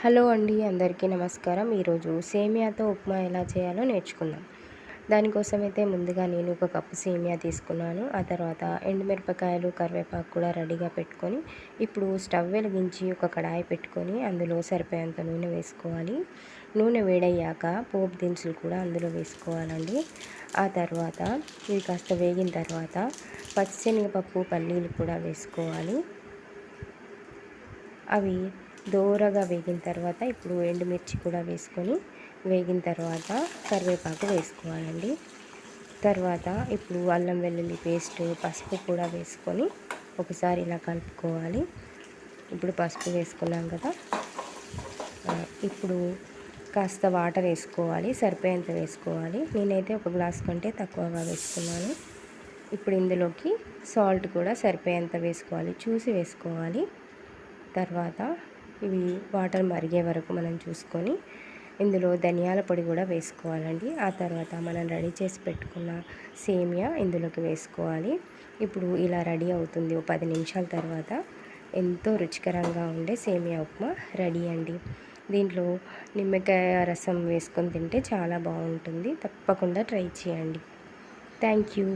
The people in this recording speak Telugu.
హలో అండి అందరికీ నమస్కారం. ఈరోజు సేమియాతో ఉప్మా ఎలా చేయాలో నేర్చుకుందాం. దానికోసం అయితే ముందుగా నేను ఒక కప్పు సేమియా తీసుకున్నాను. ఆ తర్వాత ఎండుమిరపకాయలు కరివేపాకు కూడా రెడీగా పెట్టుకొని ఇప్పుడు స్టవ్ వెలిగించి ఒక కడాయి పెట్టుకొని అందులో సరిపోయేంత నూనె వేసుకోవాలి. నూనె వేడయ్యాక పోపు దినుసులు కూడా అందులో వేసుకోవాలండి. ఆ తర్వాత ఇది కాస్త వేగిన తర్వాత పచ్చిశనగపప్పు పల్లీలు కూడా వేసుకోవాలి. అవి దోరగా వేగిన తర్వాత ఇప్పుడు ఎండుమిర్చి కూడా వేసుకొని వేగిన తర్వాత కరివేపాకు వేసుకోవాలండి. తర్వాత ఇప్పుడు అల్లం వెల్లుల్లి పేస్ట్ పసుపు కూడా వేసుకొని ఒకసారి ఇలా కలుపుకోవాలి. ఇప్పుడు పసుపు వేసుకున్నాం కదా. ఇప్పుడు కాస్త వాటర్ వేసుకోవాలి సరిపోయేంత వేసుకోవాలి. నేనైతే ఒక గ్లాస్ కంటే తక్కువగా వేసుకున్నాను. ఇప్పుడు ఇందులోకి సాల్ట్ కూడా సరిపోయేంత వేసుకోవాలి చూసి వేసుకోవాలి. తర్వాత ఇవి వాటర్ మరిగే వరకు మనం చూసుకొని ఇందులో ధనియాల పొడి కూడా వేసుకోవాలండి. ఆ తర్వాత మనం రెడీ చేసి పెట్టుకున్న సేమియా ఇందులోకి వేసుకోవాలి. ఇప్పుడు ఇలా రెడీ అవుతుంది. ఓ పది నిమిషాల తర్వాత ఎంతో రుచికరంగా ఉండే సేమియా ఉప్మా రెడీ అండి. దీంట్లో నిమ్మకాయ రసం వేసుకొని తింటే చాలా బాగుంటుంది. తప్పకుండా ట్రై చేయండి. Thank you.